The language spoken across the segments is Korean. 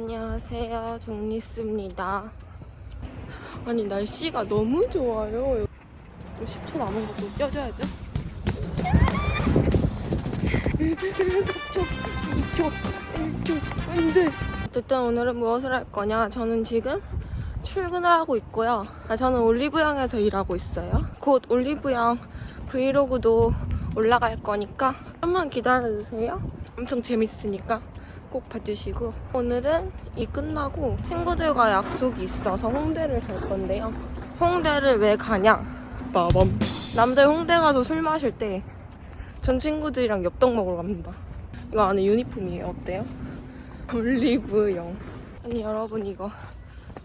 안녕하세요, 종리스입니다. 아니 날씨가 너무 좋아요. 또 10초 남은 것도 껴줘야죠. 3초, 2초, 1초, 안돼. 어쨌든 오늘은 무엇을 할 거냐? 저는 지금 출근을 하고 있고요. 아, 저는 올리브영에서 일하고 있어요. 곧 올리브영 브이로그도 올라갈 거니까 좀만 기다려주세요. 엄청 재밌으니까 꼭 봐주시고 오늘은 이 끝나고 친구들과 약속이 있어서 홍대를 갈 건데요. 홍대를 왜 가냐? 빠밤. 남들 홍대 가서 술 마실 때 전 친구들이랑 엽떡 먹으러 갑니다. 이거 안에 유니폼이에요. 어때요? 올리브영. 아니 여러분 이거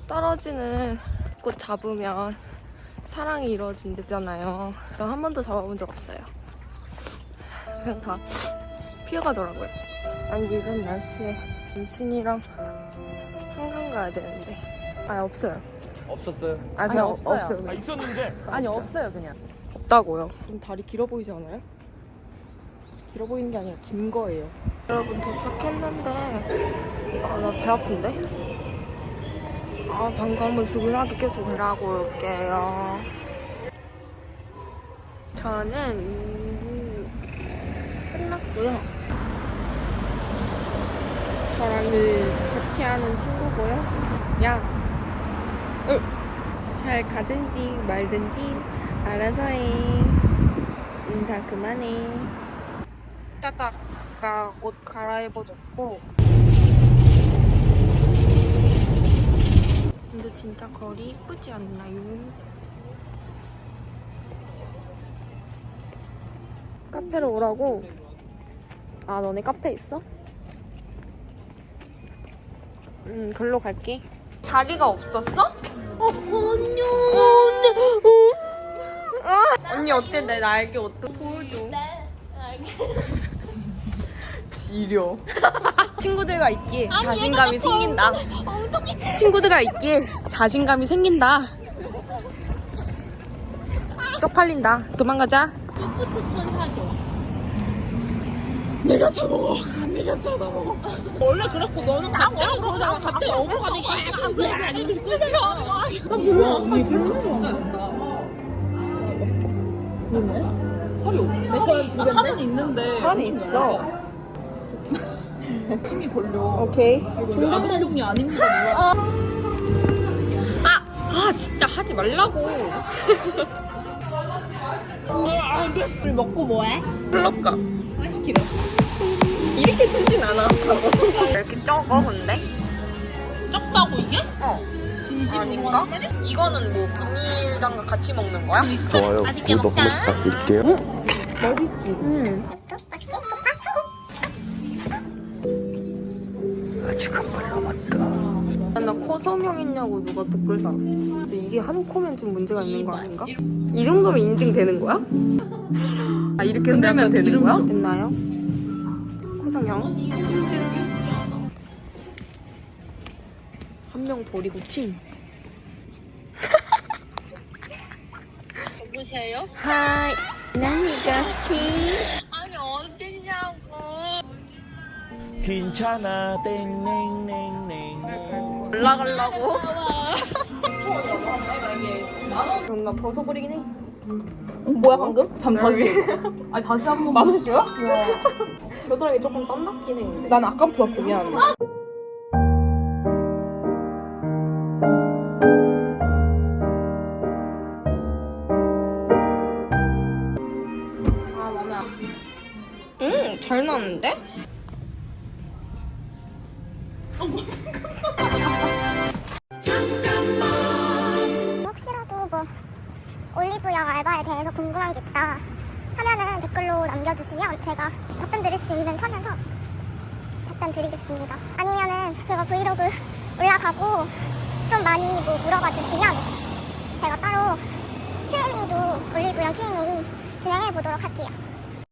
떨어지는 꽃 잡으면 사랑이 이루어진대잖아요. 저한 번도 잡아본 적 없어요. 그냥 다 피어가더라고요. 아니 이런 날씨에 임신이랑 한강 가야 되는데 아 없어요. 없었어요. 아 그냥 아니, 없어요. 없어요. 아 있었는데 아니 없어요. 없어요 그냥 없다고요. 좀 다리 길어 보이지 않아요? 길어 보이는 게 아니라 긴 거예요. 여러분 도착했는데 아 나 배 아픈데? 아 방금 한번 수근하게 깨주고 일하고 올게요. 저는 음, 끝났고요. 저랑 일 같이 하는 친구고요. 야, 으. 잘 가든지 말든지 알아서 해. 인사 그만해. 이따가 아까 옷 갈아입어줬고. 근데 진짜 거리 이쁘지 않나요? 카페로 오라고? 아, 너네 카페 있어? 음, 글로 갈게. 자리가 없었어? 어, 언니. 언니. 아, 언니 어때? 내 날개 어때? 보여줘. 지려. 친구들과 있기에 자신감이 생긴다. 친구들과 있기에 자신감이 생긴다. 쪽팔린다. 도망가자. 원래 그렇고 너는 갑자기 그러다가 갑자기 오버가는 게 왜안 듣고 있어 뭐야 언니 진짜 살이 없네? 아, 살은 있는데 살이 있어. 침이 걸려. 오케이. 아동용이 아닙니다. 몰라 아, 아 진짜 하지 말라고. 우리 먹고 뭐해? 플럭가. 치킨을 이렇게 치진 않아. 이렇게 적어 근데? 적다고 이게? 어. 진심으로 아닌가? 하는? 이거는 뭐 비닐 장갑 같이 먹는 거야? 좋아요, 맛있게 구독 한 먹자. 번씩 부탁드릴게요. 맛있지. 응. 아직 한발 남았다. 나 코성형 있냐고 누가 댓글 달았어. 근데 이게 한 코면 좀 문제가 있는 거 아닌가? 이 정도면 인증되는 거야? 아 이렇게 흔들면 되는 거야? 됐나요? 코성형 인증. 한 명 버리고 팀. 누구세요? 하이, 난 이가스키. 아니 어딨냐고 괜찮아 땡땡땡땡. 올라가려고? 뭔가 벗어버리긴 해. 뭐야 방금? 잠 다시 아니 다시 한 번 맞으시요? 겨드랑이 조금 땀났긴 해. 근데. 난 아까 풀었어 미안해 아 응, 잘 나왔는데? 혹시라도 올리브영 알바에 대해서 궁금한 게 있다 하면은 댓글로 남겨주시면 제가 답변 드릴 수 있는 선에서 답변 드리겠습니다. 아니면은 제가 브이로그 올라가고 좀 많이 뭐 물어봐 주시면 제가 따로 Q&A도 올리브영 Q&A 진행해 보도록 할게요.